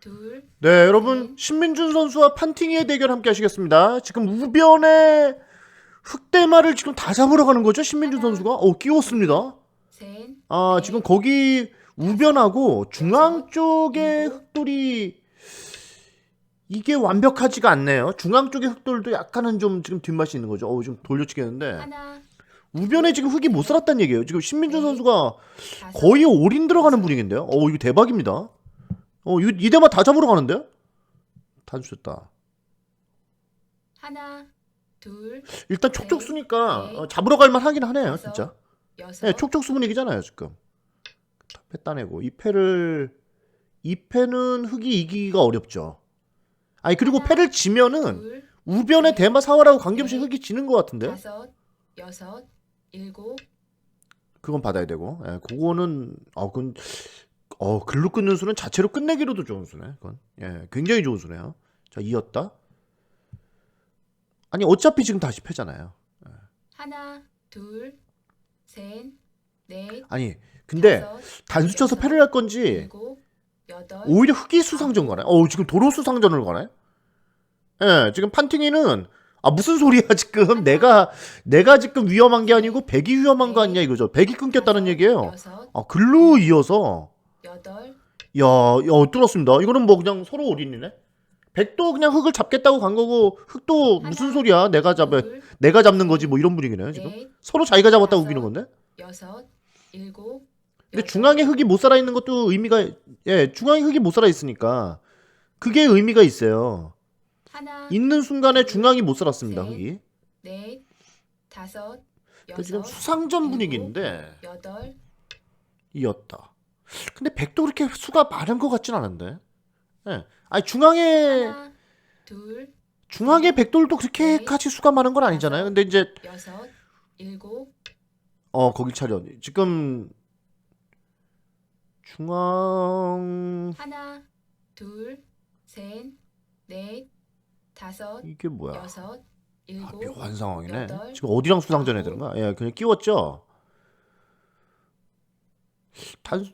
둘, 네, 여러분 신민준 선수와 판팅이의 대결 함께 하시겠습니다. 지금 우변에 흑대마를 지금 다 잡으러 가는 거죠, 신민준 선수가? 어, 끼웠습니다. 셋, 아, 네. 지금 거기 우변하고 중앙 쪽의 흑돌이 이게 완벽하지가 않네요. 중앙 쪽의 흑돌도 약간은 좀 지금 뒷맛이 있는 거죠. 어, 좀 돌려치겠는데. 하나, 우변에 지금 흑이 못 살았다는 얘기예요. 지금 신민준 선수가 다섯, 거의 올인 들어가는 분위기인데요. 어, 이거 대박입니다. 어, 이대마 다 잡으러 가는데요? 단수였다. 하나, 둘, 일단 촉촉수니까 네. 어, 잡으러 갈만 하긴 하네요, 다섯, 진짜. 여섯, 네, 촉촉수 분위기잖아요, 지금. 패 따내고 이 패를 이 패는 흑이 이기기가 어렵죠. 아니 그리고 하나, 패를 지면은 둘, 우변에 대마 사활하고 관계없이 네. 흑이 지는 것 같은데 다섯, 여섯, 일곱, 그건 받아야 되고, 예, 그거는 어 그건 어 글로 끊는 수는 자체로 끝내기로도 좋은 수네, 그건 예, 굉장히 좋은 수네요. 자 이었다. 아니 어차피 지금 다시 패잖아요. 하나, 둘, 셋, 넷, 아니 근데 다섯, 단수 쳐서 여섯, 패를 할 건지 일곱, 여덟, 오히려 흑이 수상전 가네. 어 지금 도로 수상전을 가네. 예, 지금 판팅이는 아 무슨 소리야 지금 내가 내가 지금 위험한 게 아니고 백이 위험한 거 아니냐 이거죠. 백이 끊겼다는 얘기예요. 아 글로 이어서 여덟, 야, 야 뚫었습니다. 이거는 뭐 그냥 서로 올인이네. 백도 그냥 흑을 잡겠다고 간 거고 흑도 무슨 하나, 소리야? 내가 잡아 둘, 내가 잡는 거지 뭐 이런 분위기네요 지금. 넷, 서로 자기가 잡았다고 다섯, 우기는 건데. 여섯, 일곱, 근데 여덟, 중앙에 흑이 못 살아 있는 것도 의미가 예, 중앙에 흑이 못 살아 있으니까 그게 의미가 있어요. 하나, 있는 순간에 중앙이 못 살았습니다. 셋, 흑이. 넷, 다섯, 그 지금 여섯, 수상전 분위기인데 여덟, 이었다. 근데 백도 그렇게 수가 많은 것 같진 않은데. 예. 아니 중앙에 하나, 둘, 중앙에 백돌도 그렇게까지 수가 많은 건 아니잖아요. 근데 이제 여섯, 일곱, 어 거기 차려. 지금 중앙 하나, 둘, 셋, 넷, 다섯, 이게 뭐야? 여섯, 아, 일곱, 묘한 상황이네. 여덟, 지금 어디랑 수상전 해야 아홉, 되는 거야? 예, 그냥 끼웠죠. 단수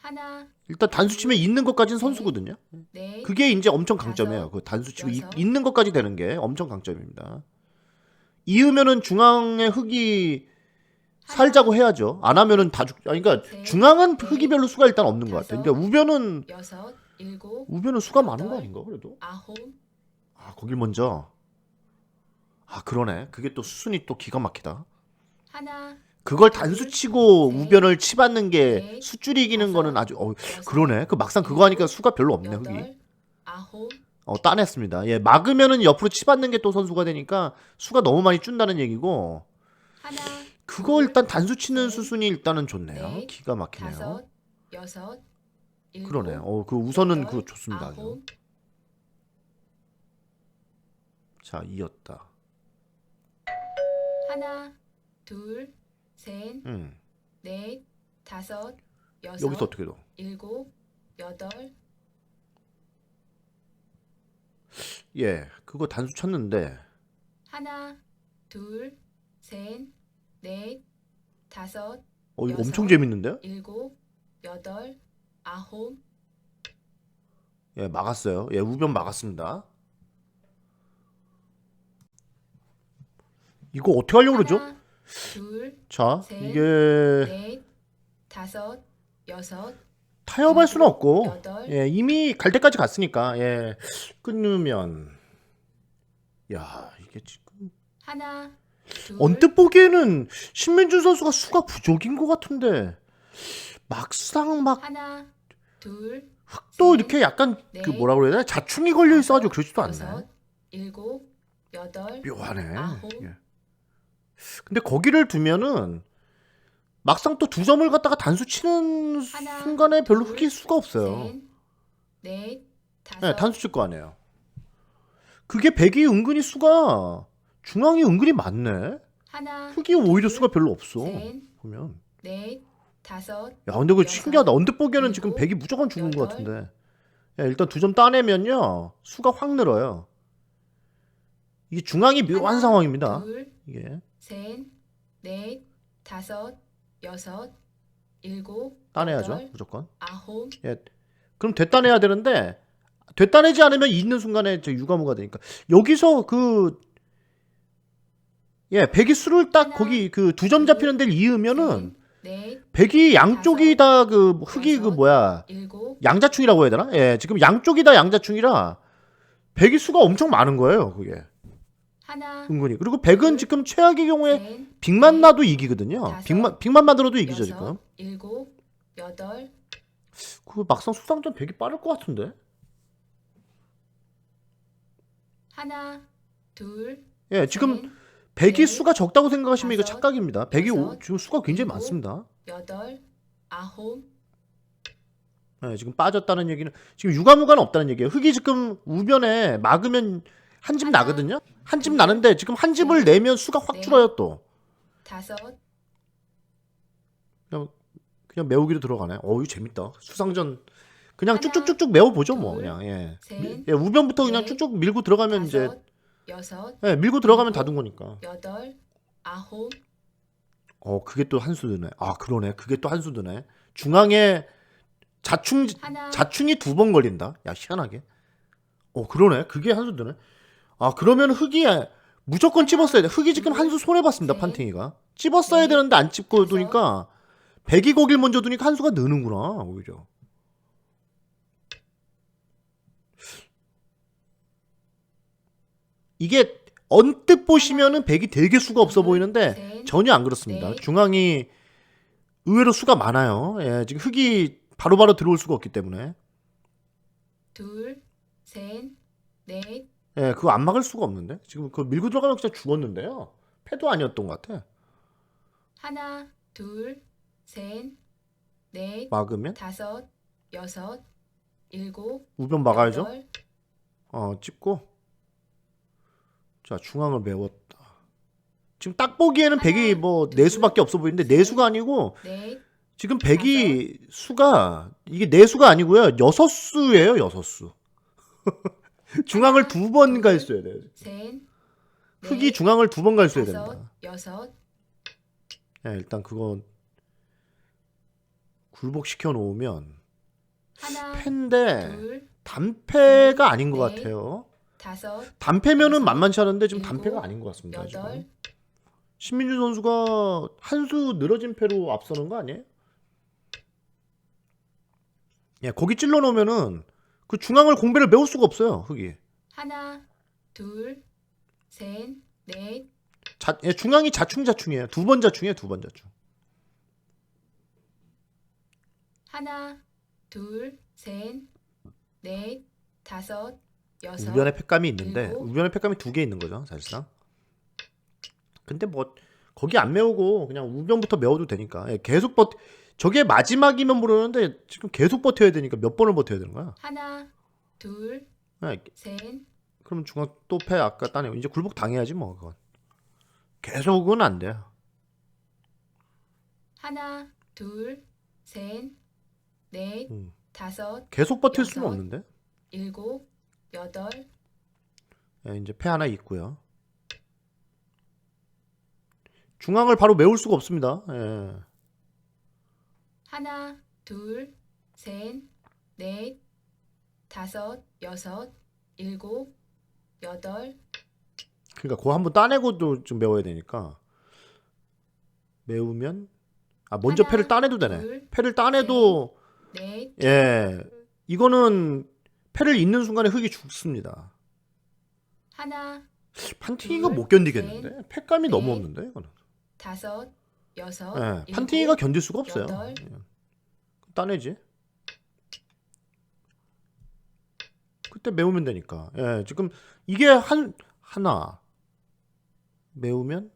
하나, 일단 단수 치면 있는 것까지는 선수거든요. 넷, 그게 이제 엄청 강점이에요. 그 단수 치고 이- 여섯. 있는 것까지 되는 게 엄청 강점입니다. 이으면은 중앙에 흑이 살자고 해야죠. 안 하면은 다 죽. 아니 그러니까 셋, 중앙은 넷, 흑이 별로 수가 일단 없는 것 같아요. 다섯, 그러니까 우변은 여섯, 일곱, 우변은 수가 많은 거 아닌가 그래도? 아홉, 아 거길 먼저. 아 그러네. 그게 또 수순이 또 기가 막히다. 하나, 그걸 단수 치고 셋, 우변을 치받는 게 넷, 수줄이 이기는 거는 아주 어 그러네. 그 막상 그거 하니까 수가 별로 없네 흑이. 어 따냈습니다. 예 막으면은 옆으로 치받는 게 또 선수가 되니까 수가 너무 많이 준다는 얘기고 하나, 그거 둘, 일단 단수 치는 셋, 수순이 일단은 좋네요. 넷, 기가 막히네요. 여섯, 그러네. 어그 우선은 그거 좋습니다. 아주. 자 이었다. 하나, 둘, 셋, 음 넷, 다섯, 여섯, 여기서 어떻게 돼? 일곱, 여덟, 예 그거 단수 쳤는데 하나, 둘, 셋, 넷, 다섯, 어 이거 여섯. 엄청 재밌는데요? 일곱, 여덟, 아홉, 예 막았어요. 예 우변 막았습니다. 이거 어떻게 하려고 그러죠? 둘, 자 셋, 이게 넷, 다섯, 여섯, 타협할 수는 없고. 여덟, 예 이미 갈 때까지 갔으니까 예. 끊으면. 야 이게 지금. 하나, 둘, 언뜻 보기에는 신민준 선수가 수가 부족인 것 같은데. 막상 막또 하나, 둘, 셋, 이렇게 약간 그 넷, 뭐라 그래야 되나? 자충이 걸려 있어가지고 그러지도 않네. 여섯, 일곱, 여덟, 묘하네. 아홉. 예. 근데 거기를 두면은 막상 또 두 점을 갖다가 단수 치는 하나, 순간에 별로 둘, 흑일 수가 없어요 셋, 넷, 다섯, 네, 단수 칠 거 아니에요. 그게 백이 은근히 수가 중앙이 은근히 많네. 하나, 흑이 오히려 둘, 수가 별로 없어. 셋, 보면. 넷, 다섯, 야, 근데 그 여섯, 신기하다. 언뜻 보기에는 지금 일곱, 백이 무조건 죽은 것 여덟. 같은데. 야, 일단 두 점 따내면요 수가 확 늘어요. 이게 중앙이 묘한 하나, 상황입니다. 둘, 이게. 셋, 넷, 다섯, 여섯, 일곱, 따내야죠 여덟, 무조건. 아홉, 예, 그럼 됐다 내야 되는데 됐다 내지 않으면 있는 순간에 저 유가무가 되니까. 여기서 그 예, 백이 수를 딱 하나, 거기 그 두 점 잡히는 데를 이으면은 넷, 백이 양쪽이 다그 흙이 그 여섯, 뭐야? 일곱, 양자충이라고 해야 되나? 예, 지금 양쪽이 다 양자충이라 백이 수가 엄청 많은 거예요, 그게 하나, 은근히. 그리고 백은 지금 최악의 경우에 넷, 빅만 나도 이기거든요. 다섯, 빅만 빅만 만들어도 이기죠 여섯, 지금. 일곱, 여덟, 그 막상 수상전 백이 빠를 것 같은데. 하나, 둘, 예, 지금 셋, 백이 넷, 수가 적다고 생각하시면 이거 다섯, 착각입니다. 백이 오- 여섯, 지금 수가 굉장히 일곱, 많습니다. 여덟, 아홉, 예, 지금 빠졌다는 얘기는 지금 유가무가는 없다는 얘기예요. 흙이 지금 우변에 막으면 한 집 나거든요. 한집 둘, 나는데 지금 한 집을 셋, 내면 수가 확 넷, 줄어요 또. 다섯, 그냥 메우기로 들어가네. 어우 재밌다. 수상전 그냥 하나, 쭉쭉쭉쭉 메워 보죠 뭐 둘, 그냥 예. 셋, 미- 예, 우변부터 그냥 넷, 쭉쭉 밀고 들어가면 이제 다섯, 여섯, 예, 밀고 들어가면 다둔 거니까. 여덟, 아홉, 어 그게 또 한 수 드네. 아 그러네. 그게 또 한 수 드네. 중앙에 자충 하나, 자충이 두 번 걸린다. 야 희한하게. 어 그러네. 그게 한 수 드네. 아 그러면 흙이 무조건 찝었어야 돼. 흙이 지금 한 수 손해 봤습니다. 셋, 판팅이가 찝었어야 넷, 되는데 안 찝고 두니까 백이 거길 먼저 두니까 한 수가 느는구나 오히려. 이게 언뜻 보시면은 백이 되게 수가 없어 둘, 보이는데 셋, 전혀 안 그렇습니다. 넷. 중앙이 의외로 수가 많아요. 예, 지금 흙이 바로바로 들어올 수가 없기 때문에 둘, 셋, 넷, 예, 그거 안 막을 수가 없는데 지금 그 밀고 들어가면 진짜 죽었는데요. 패도 아니었던 것 같아. 하나, 둘, 셋, 넷, 막으면 다섯, 여섯, 일곱, 우변 막아야죠. 여덟, 어, 찍고 자 중앙을 메웠다. 지금 딱 보기에는 하나, 백이 뭐 둘, 내수밖에 없어 보이는데 셋, 내수가 아니고 넷, 지금 백이 수가 이게 내수가 아니고요 여섯 수예요 여섯 수. 중앙을 두번 둘, 갈 수야 돼. 셋, 흙이 넷, 중앙을 두 번 갈 수야 다섯, 된다. 여섯, 야, 일단 그거 굴복시켜 놓으면 하나, 패인데 둘, 단패가 아닌 것 넷, 같아요. 다섯, 단패면은 만만치 않은데 지금 일곱, 단패가 아닌 것 같습니다. 여덟, 지금. 신민주 선수가 한 수 늘어진 패로 앞서는 거 아니에요? 예, 거기 찔러 놓으면은 그 중앙을 공배를 메울 수가 없어요. 흙이. 하나, 둘, 셋, 넷, 자, 예, 중앙이 자충자충이에요. 두 번 자충이에요. 두 번 자충. 하나, 둘, 셋, 넷, 다섯, 여섯, 우변에 팩감이 있는데 일곱. 우변에 팩감이 두 개 있는 거죠 사실상 근데 뭐 거기 안 메우고 그냥 우변부터 메워도 되니까 예, 계속 버 저게 마지막이면 모르는데 지금 계속 버텨야 되니까 몇 번을 버텨야 되는 거야? 하나, 둘, 예, 셋, 그러면 중앙 또 패. 아까 따내 이제 굴복 당해야지 뭐 그건. 계속은 안 돼요. 하나, 둘, 셋, 넷, 음. 다섯, 계속 버틸 수는 여섯. 없는데? 일곱, 여덟, 예, 이제 패 하나 있고요. 중앙을 바로 메울 수가 없습니다. 예. 하나, 둘, 셋, 넷, 다섯, 여섯, 일곱, 여덟, 그러니까 그거 한번 따내고도 좀 메워야 되니까 메우면 아 먼저 하나, 패를 따내도 되네. 둘, 패를 따내도 넷, 예 이거는 패를 잇는 순간에 흙이 죽습니다. 하나, 판팅이가 둘, 못 견디겠는데 패감이 넷, 너무 없는데 이거는. 다섯, 여섯, 예 일곱, 판팅이가 견딜 수가 없어요. 여덟. 예. 따내지. 그때 메우면 되니까. 예 지금 이게 한 하나 메우면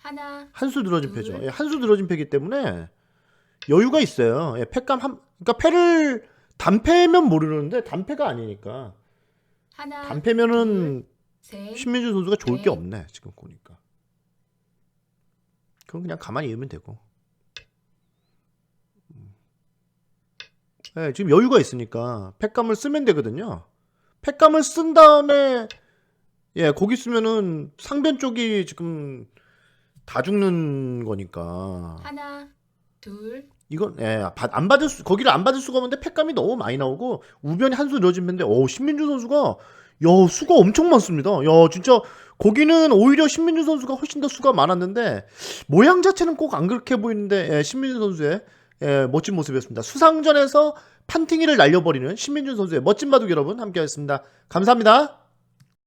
하나, 한 수 늘어진 둘. 패죠. 예, 한 수 늘어진 패기 때문에 여유가 있어요. 예, 패감 한 그러니까 패를 단패면 모르는데 단패가 아니니까 하나, 단패면은 셋, 신민주 선수가 좋을 게 넷. 없네 지금 보니까. 그건 그냥 가만히 있으면 되고. 음. 예, 지금 여유가 있으니까 패감을 쓰면 되거든요. 패감을 쓴 다음에 예 거기 쓰면은 상변 쪽이 지금 다 죽는 거니까. 하나, 둘, 이건 예, 받- 안 받을 수 거기를 안 받을 수가 없는데 팩감이 너무 많이 나오고 우변이 한수 늘어지는데 어 신민준 선수가 야 수가 엄청 많습니다. 야 진짜 거기는 오히려 신민준 선수가 훨씬 더 수가 많았는데 모양 자체는 꼭 안 그렇게 보이는데 예, 신민준 선수의 예, 멋진 모습이었습니다. 수상전에서 판팅이를 날려버리는 신민준 선수의 멋진 바둑 여러분 함께하셨습니다. 감사합니다.